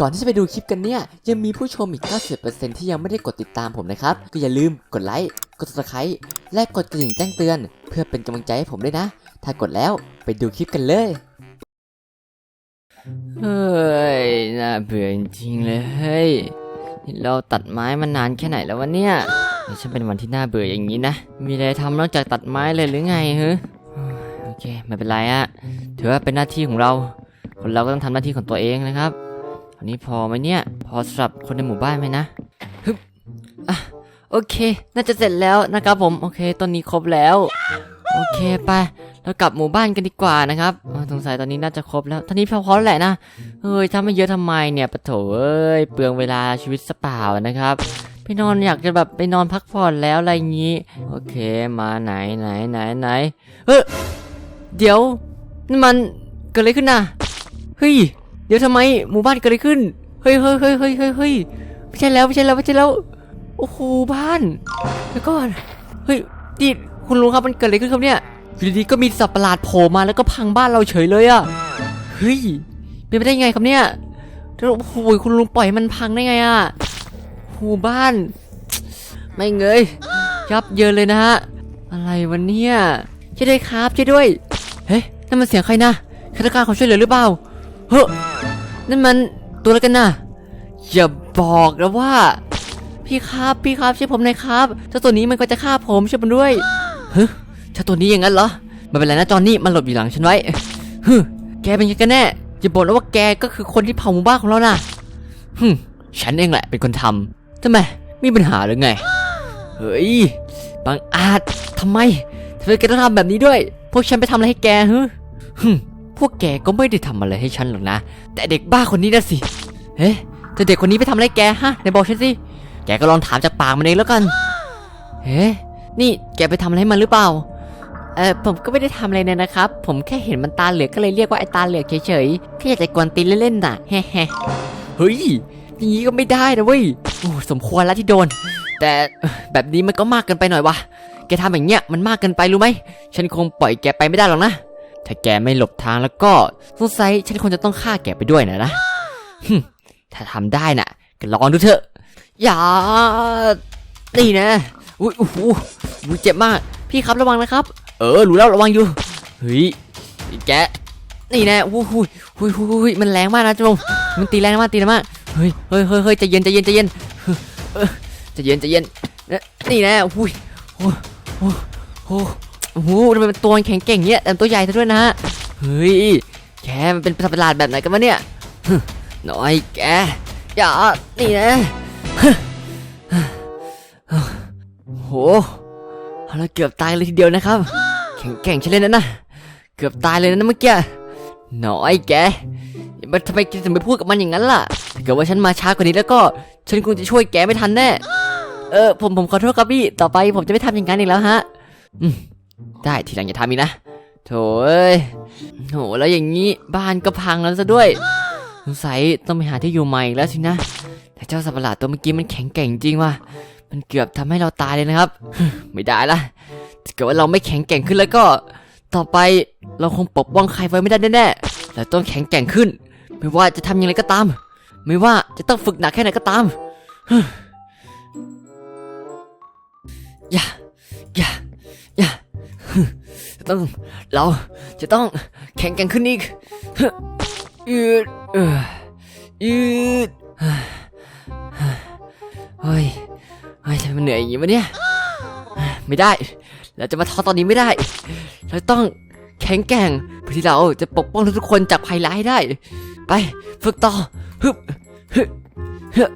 ก่อนที่จะไปดูคลิปกันเนี่ย ยังมีผู้ชมอีก 90%ที่ยังไม่ได้กดติดตามผมนะครับ ก็อย่าลืมกดไลค์ กด subscribe และกดกระดิ่งแจ้งเตือน เพื่อเป็นกำลังใจให้ผมด้วยนะ ถ้ากดแล้วไปดูคลิปกันเลย เฮ้ย น่าเบื่อจริงๆเลยเฮ้ยนี่เราตัดไม้มานานแค่ไหนแล้ววะเนี่ยฉันเป็นวันที่น่าเบื่ออย่างนี้นะ มีอะไรทำนอกจากตัดไม้เลยหรือไงเฮ้ยโอเคไม่เป็นไรอะถือว่าเป็นหน้าที่ของเรา คนเราก็ต้องทำหน้าที่ของตัวเองนะครับ อันนี้พอไหมเนี่ย พอสำหรับคนในหมู่บ้านไหมนะฮึบอะโอเค น่าจะเสร็จแล้วนะครับผม โอเค ตอนนี้ครบแล้ว โอเคไป เรากลับหมู่บ้านกันดีกว่านะครับสงสัยตอนนี้น่าจะครบแล้วตอนนี้พอพอแล้วแหละนะ เฮ้ยถ้าไม่เยอะทำไมเนี่ยปะโถเอ้ย เปลืองเวลาชีวิตสเปล่านะครับไปนอนอยากจะแบบไปนอนพักผ่อนแล้วอะไรอย่างนี้ โอเค มาไหนไหนไหนไหน เฮ้ย เดี๋ยวนี่มันเกิดอะไรขึ้นน่ะ เฮ้ย เดี๋ยวทำไมหมู่บ้านเกิดอะไรขึ้นเฮ้ยเฮ้ยเฮ้ยเฮ้ยเฮ้ยเฮ้ยไม่ใช่แล้วไม่ใช่แล้วไม่ใช่แล้ว โอ้โหบ้านเดี๋ยวก่อนเฮ้ยนี่คุณลุงครับมันเกิดอะไรขึ้นครับเนี่ยอยู่ดีๆก็มีสัตว์ประหลาดโผล่มาแล้วก็พังบ้านเราเฉยเลยอะเฮ้ยเป็นไปได้ไงครับเนี่ยแล้วโอ้โหคุณลุงปล่อยให้มันพังได้ไงอะโหูบ้าน ไม่เงยยับเยินเลยนะฮะอะไรวันเนี้ยช่วยด้วยครับช่วยด้วย เฮ้ยนั่นมันเสียงใครนะฆาตกรเขาช่วยเหลือหรือเปล่าเฮ้ย นั่นมันตัวอะไรกันนะอย่าบอกนะว่า พี่ครับพี่ครับช่วยผมหน่อยครับเจ้าตัวนี้มันก็จะฆ่าผมช่วยผมด้วยเฮ้ยเจ้าตัวนี้อย่างนั้นเหรอไม่เป็นไรนะจอนนี่มันหลบอยู่หลังฉันไว้เฮึมแกเป็นยังไงกันแน่อย่าบอกนะว่าแกก็คือคนที่เผาหมู่บ้านของเรานะฮึฉันเองแหละเป็นคนทำทำไมมีปัญหาหรือไงเฮ้ยบังอาจทำไมทำไมแกต้องทำแบบนี้ด้วย พวกฉันไปทำอะไรให้แกฮึฮึ พวกแกก็ไม่ได้ทำอะไรให้ฉันหรอกนะ แต่เด็กบ้าคนนี้นะสิ เฮ้แต่เด็กคนนี้ไปทำอะไรแกฮะไหนบอกฉันสิ แกก็ลองถามจากปากมันเองแล้วกัน เฮ้นี่แกไปทำอะไรมันหรือเปล่า เออผมก็ไม่ได้ทำอะไรเนี่ยนะครับ ผมแค่เห็นมันตาเหลือกก็เลยเรียกว่าไอ้ตาเหลือกเฉยๆ แค่อยากจะกวนตีนเล่นๆน่ะแฮ่เฮ้ยอย่างนี้ก็ไม่ได้นะเว้ย โอ้สมควรแล้วที่โดน แต่เอ่อแบบนี้มันก็มากเกินไปหน่อยวะแกทำอย่างเงี้ยมันมากเกินไปรู้ไหม ฉันคงปล่อยแกไปไม่ได้หรอกนะ ถ้าแกไม่หลบทางแล้วก็สงสัยฉันคงจะต้องฆ่าแกไปด้วยนะนะหึถ้าทำได้น่ะก็ลองดูเถอะ อย่า นี่นะ อุ้ยโอ้โหอุ๊ยเจ็บมาก พี่ครับระวังนะครับ เออ รู้แล้วระวังอยู่ เฮ้ย แก นี่นะอุ้ยอุ้ยอุ้ยอุ้ยอุ้ยมันแรงมากนะจงมันตีแรงมากตีแรงมาก เฮ้ยเฮ้ยเฮ้ยเฮ้ยใจเย็นใจเย็นใจเย็นเออใจเย็นใจเย็น นี่นะอุ้ยโอ้โหโอ้โห โอ้โหทำไมมันตัวแข็งเก่งเงี้ยแต่ตัวใหญ่ซะด้วยนะฮะเฮ้ยแกมันเป็นสัตว์ประหลาดแบบไหนกันวะเนี่ยหน่อยแกอย่านี่นะโหเราเกือบตายเลยทีเดียวนะครับ แข็งแกร่งใช่เลยนะนะเกือบตายเลยนะเมื่อกี้หน่อยแกมันทำไมถึงไปพูดกับมันอย่างนั้นล่ะถ้าเกิดว่าฉันมาช้ากว่านี้แล้วก็ฉันคงจะช่วยแกไม่ทันแน่ เออผมผมขอโทษครับพี่ ต่อไปผมจะไม่ทำอย่างนั้นอีกแล้วฮะ อืม ได้ทีหลังอย่าทำอีกนะ โถเอ้ยโหแล้วอย่างนี้บ้านก็พังแล้วซะด้วยสงสัยต้องไปหาที่อยู่ใหม่อีกแล้วสินะ แต่เจ้าสัตว์ประหลาดตัวเมื่อกี้มันแข็งแกร่งจริงว่ะ มันเกือบทำให้เราตายเลยนะครับ ไม่ได้ละถ้าเกิดว่าเราไม่แข็งแกร่งขึ้นแล้วก็ ต่อไปเราคงปกป้องใครไว้ไม่ได้แน่ๆเราต้องแข็งแกร่งขึ้น ไม่ว่าจะทำยังไงก็ตาม ไม่ว่าจะต้องฝึกหนักแค่ไหนก็ตาม อย่าอย่าอย่า ต้อง เราจะต้องแข็งแกร่งขึ้นอีกยืดเออยืดเฮ้ยเฮ้ยทำไมมันเหนื่อยอย่างนี้วะเนี่ย ไม่ได้ เราจะมาท้อตอนนี้ไม่ได้ เราต้องแข็งแกร่งเพื่อที่เราจะปกป้องทุกๆคนจากภัยร้ายให้ได้ ไปฝึกต่อฮึบฮึบฮึบ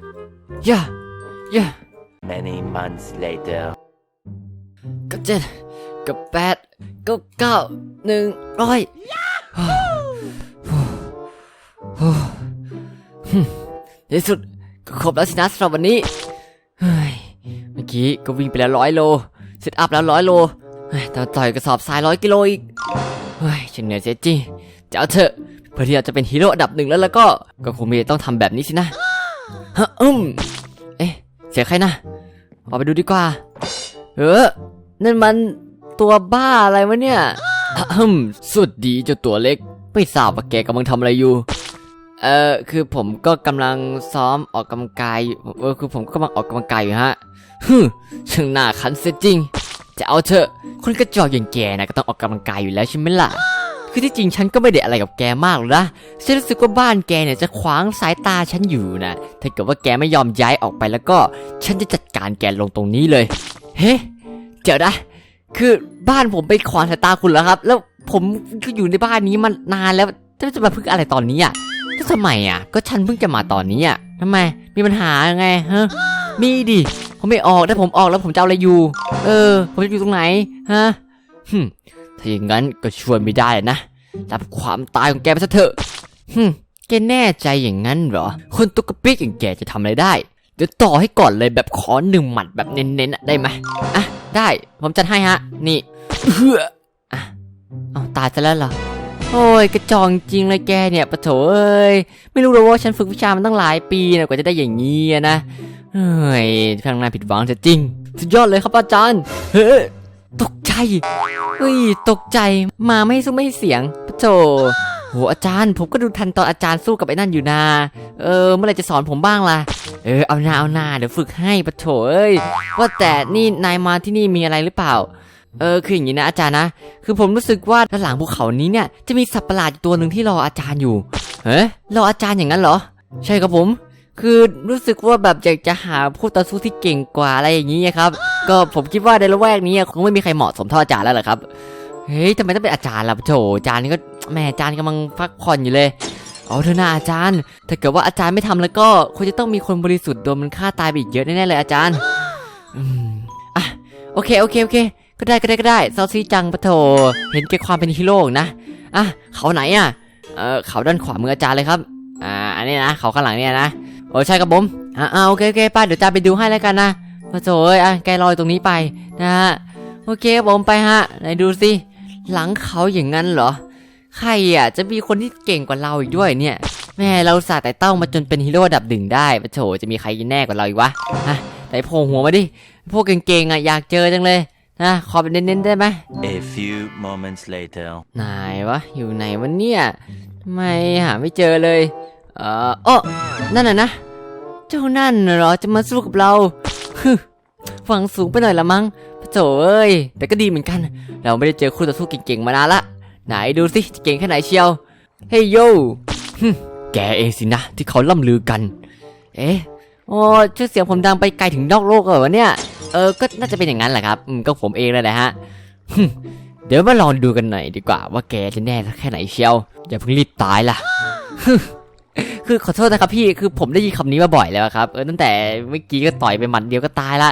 ย่าย่า Many months later. กับเจ็ดกับแปด กับเก้าหนึ่งร้อยในที่สุดก็ครบแล้วสินะสำหรับวันนี้เฮ้ยเมื่อกี้ก็วิ่งไปแล้วร้อยโลเซตอัพแล้วร้อยโลเฮ้ยแต่ต่อยกระสอบทรายร้อยกิโลอีกเฮ้ยฉันเหนื่อยเสียจริงจะเอาเถอะเพื่อที่เราจะเป็นฮีโร่อันดับหนึ่งแล้วแล้วก็ก็คงมีต้องทำแบบนี้สินะฮะอืมเอ๊ะเสียใครนะออกไปดูดีกว่า เออนั่นมัน ตัวบ้าอะไรวะเนี่ยฮึมสวัสดีเจ้าตัวเล็ก ไม่ทราบว่าแกกำลังทำอะไรอยู่ เออคือผมก็กำลังซ้อมออกกำลังกายอยู่เออคือผมก็กำลังออกกำลังกายอยู่ฮะฮึช่างหน้าขันเสียจริง จะเอาเถอะ คนกระจอกอย่างแกนะก็ต้องออกกำลังกายอยู่แล้วใช่ไหมล่ะ คือที่จริงฉันก็ไม่ได้อะไรกับแกมากหรอกนะ ฉันรู้สึกว่าบ้านแกเนี่ยจะขวางสายตาฉันอยู่นะ ถ้าเกิดว่าแกไม่ยอมย้ายออกไปแล้วก็ ฉันจะจัดการแกลงตรงนี้เลย เฮ้ เดี๋ยวนะ คือบ้านผมไปขวางสายตาคุณแล้วครับ แล้วผมก็อยู่ในบ้านนี้มานานแล้วจะมาพึ่งอะไรตอนนี้อะแล้วทำไมอะ ก็ฉันเพิ่งจะมาตอนนี้อะทำไม มีปัญหาไงฮะมีดิผมไม่ออกถ้าผมออกแล้วผมจะเอาอะไรอยู่ เออ ผมจะอยู่ตรงไหนฮะหึถ้าอย่างนั้นก็ช่วยไม่ได้นะรับความตายของแกไปซะเถอะฮึแกแน่ใจอย่างนั้นเหรอ คนตุกกะปิกอย่างแกจะทำอะไรได้ เดี๋ยวต่อให้ก่อนเลยแบบขอหนึ่งหมัดแบบเน้นๆอะได้ไหมอะ ได้ ผมจัดให้ฮะ นี่เฮืออะเอาตายซะแล้วเหรอ โอ้ย กระจองจริงเลยแกเนี่ยปะโถเอ้ย ไม่รู้เลยว่าฉันฝึกวิชามันตั้งหลายปีนะกว่าจะได้อย่างนี้นะ เฮ้ยข้างหน้าผิดหวังจะจริง สุดยอดเลยครับอาจารย์ เฮ้ยตกใจ เฮ้ย ตกใจ มาไม่ให้สู้ไม่ให้เสียงปะโถโหอาจารย์ ผมก็ดูทันตอนอาจารย์สู้กับไอ้นั่นอยู่นา เออ เมื่อไรจะสอนผมบ้างล่ะ เออเอาหน้าเอาหน้าเดี๋ยวฝึกให้ปะโถเอ้ยว่าแต่นี่นายมาที่นี่มีอะไรหรือเปล่า เออคืออย่างนี้นะอาจารย์นะ คือผมรู้สึกว่าด้านหลังภูเขานี้เนี่ยจะมีสัตว์ประหลาดตัวหนึ่งที่รออาจารย์อยู่ เฮ้ยรออาจารย์อย่างนั้นเหรอ ใช่ครับผม คือรู้สึกว่าแบบอยากจะหาผู้ต่อสู้ที่เก่งกว่าอะไรอย่างนี้ครับ ก็ผมคิดว่าในละแวกนี้คงไม่มีใครเหมาะสมเท่าอาจารย์แล้วหละครับ เฮ้ยทำไมต้องเป็นอาจารย์ล่ะโถอาจารย์นี่ก็แหม่อาจารย์กำลังพักผ่อนอยู่เลย เอาเถอะนะอาจารย์ ถ้าเกิดว่าอาจารย์ไม่ทำแล้วก็คงจะต้องมีคนบริสุทธิ์โดนมันฆ่าตายไปอีกเยอะแน่ๆเลยอาจารย์อืมอะโอเคโอเคโอเค ก็ได้ก็ได้ก็ได้เซาซีจังปะโถเห็นแก่ความเป็นฮีโร่นะอะเขาไหนอะเออเขาด้านขวามืออาจารย์เลยครับ อ่าอันนี้นะเขาข้างหลังเนี่ยนะโอ้ใช่ครับผมอ่าอ่าโอเคโอเคป้าเดี๋ยวจะไปดูให้แล้วกันนะมาโถเอ้ยอะแกรออยตรงนี้ไปนะฮะโอเคครับผมไปฮะไหนดูสิหลังเขาอย่างนั้นเหรอ ใครอะจะมีคนที่เก่งกว่าเราอีกด้วยเนี่ย แม่เราสาแต่เต้ามาจนเป็นฮีโร่อันดับหนึ่งได้ปะโถจะมีใครแน่กว่าเราอีกวะฮะไหนโผล่หัวมาดิ พวกเก่งๆอะอยากเจอจังเลยนะขอเป็นเน้นๆได้ไหม A few moments later. ไหนายวะ อยู่ไหนวะเนี่ยทำไมหาไม่เจอเลย เอ่อโอ้นั่นน่ะนะ เจ้านั่นน่ะเหรอจะมาสู้กับเราฮึฝังสูงไปหน่อยละมั้งพระโถเอ้ย แต่ก็ดีเหมือนกัน เราไม่ได้เจอคู่ต่อสู้เก่งๆมานานละ ไหนดูสิเก่งแค่ไหนเชียว เฮ้ยโยแกเองสินะที่เขาล่ำลือกัน เอ๊ะโอ้ชื่อเสียงผมดังไปไกลถึงนอกโลกเหรอวะเนี่ย เออ ก็น่าจะเป็นอย่างนั้นแหละครับอืมก็ผมเองเลยแหละฮะ เดี๋ยวมาลองดูกันหน่อยดีกว่า ว่าแกจะแน่แค่ไหนเชียว อย่าเพิ่งรีบตายล่ะ คือขอโทษนะครับพี่ คือผมได้ยินคำนี้มาบ่อยแล้วครับ เออตั้งแต่เมื่อกี้ก็ต่อยไปหมัดเดียวก็ตายละ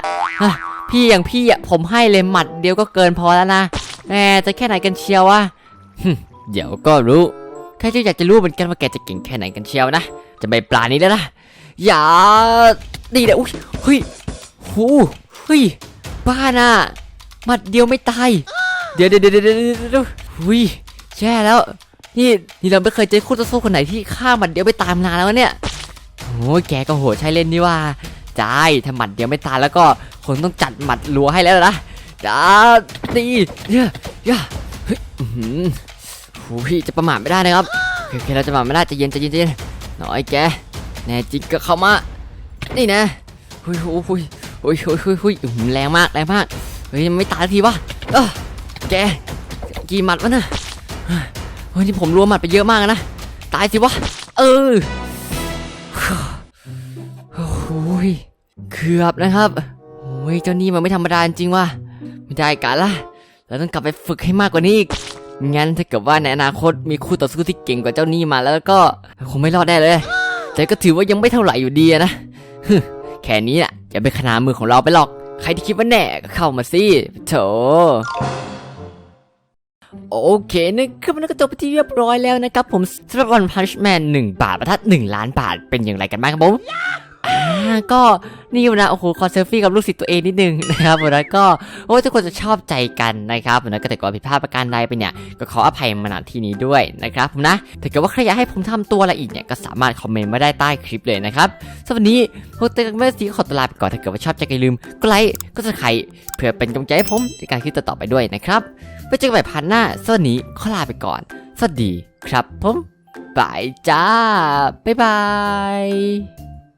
พี่อย่างพี่อะผมให้เลยหมัดเดียวก็เกินพอแล้วนะแหมจะแค่ไหนกันเชียววะ เดี๋ยวก็รู้แค่จะอยากจะรู้เหมือนกันว่าแกจะเก่งแค่ไหนกันเชียวนะ จะไปปลานี้แล้วนะ อย่าดีเลยอุ้ยเฮ้ยหูเฮ้ย บ้าน่ะหมัดเดียวไม่ตาย เดี๋ยวเดี๋ยวเดี๋ยวเดี๋ยวดูเฮียวหุยแย่แล้ว นี่นี่เราไม่เคยเจอคู่ต่อสู้คนไหนที่ฆ่าหมัดเดียวไม่ตายมานานแล้วเนี่ยโอ้แกก็โหดใช้เล่นนี่ว่าจ้าถ้าหมัดเดียวไม่ตายแล้วก็คงต้องจัดหมัดรัวให้แล้วนะจ้าดีเนี่ยย่าเฮ้ยอื้อ หือหุยจะประมาทไม่ได้นะครับโอเคเราจะประมาทไม่ได้จะเย็นจะเย็นใจเย็นหน่อยแกแน่จริงก็เข้ามา นี่นะหุยหุยหุยหุยหุยหุยหุยแรงมากแรงมากเฮ้ยไม่ตายสักทีวะเออแกกี่หมัดวะน่ะเฮ้ยนี่ผมรวมหมัดไปเยอะมากนะตายสิวะเออโอ้ยเกือบนะครับโอ้ยเจ้านี่มันไม่ธรรมดาจริงว่ะไม่ได้การละเราต้องกลับไปฝึกให้มากกว่านี้อีก งั้นถ้าเกิดว่าในอนาคตมีคู่ต่อสู้ที่เก่งกว่าเจ้านี่มาแล้วก็คงไม่รอดได้เลย แต่ก็ถือว่ายังไม่เท่าไหร่อยู่ดีนะฮแค่นี้น่ะอย่าไปขนามือของเราไปหรอก ใครที่คิดว่าแน่ก็เข้ามาสิโถโอเคนะครับมันก็จบไปที่เรียบร้อยแล้วนะครับ ผมสำหรับ One Punch Man 1บาทประทัด1ล้านบาทเป็นอย่างไรกันบ้างครับผม อ่าก็นี่นะโอ้โหขอเซลฟี่กับลูกศิษย์ตัวเองนิดนึงนะครับผมแล้วก็โอ้ทุกคนจะชอบใจกันนะครับผมนะก็แต่ก่อนผิดพลาดประการใดไปเนี่ยก็ขออภัยมาณที่นี้ด้วยนะครับผมนะถ้าเกิดว่าใครอยากให้ผมทำตัวอะไรอีกเนี่ยก็สามารถคอมเมนต์มาได้ใต้คลิปเลยนะครับสำหรับวันนี้พวกเต้กันไม่สีขอตัวลาไปก่อนถ้าเกิดว่าชอบใจก็อย่าลืมก็ไลค์ก็สไครเพื่อเป็นกำลังใจให้ผมในการคลิปต่อไปด้วยนะครับไว้เจอกันใหม่พันหน้าสวัสดีขอลาไปก่อน สวัสดีครับผมบายจ้าบ๊ายบาย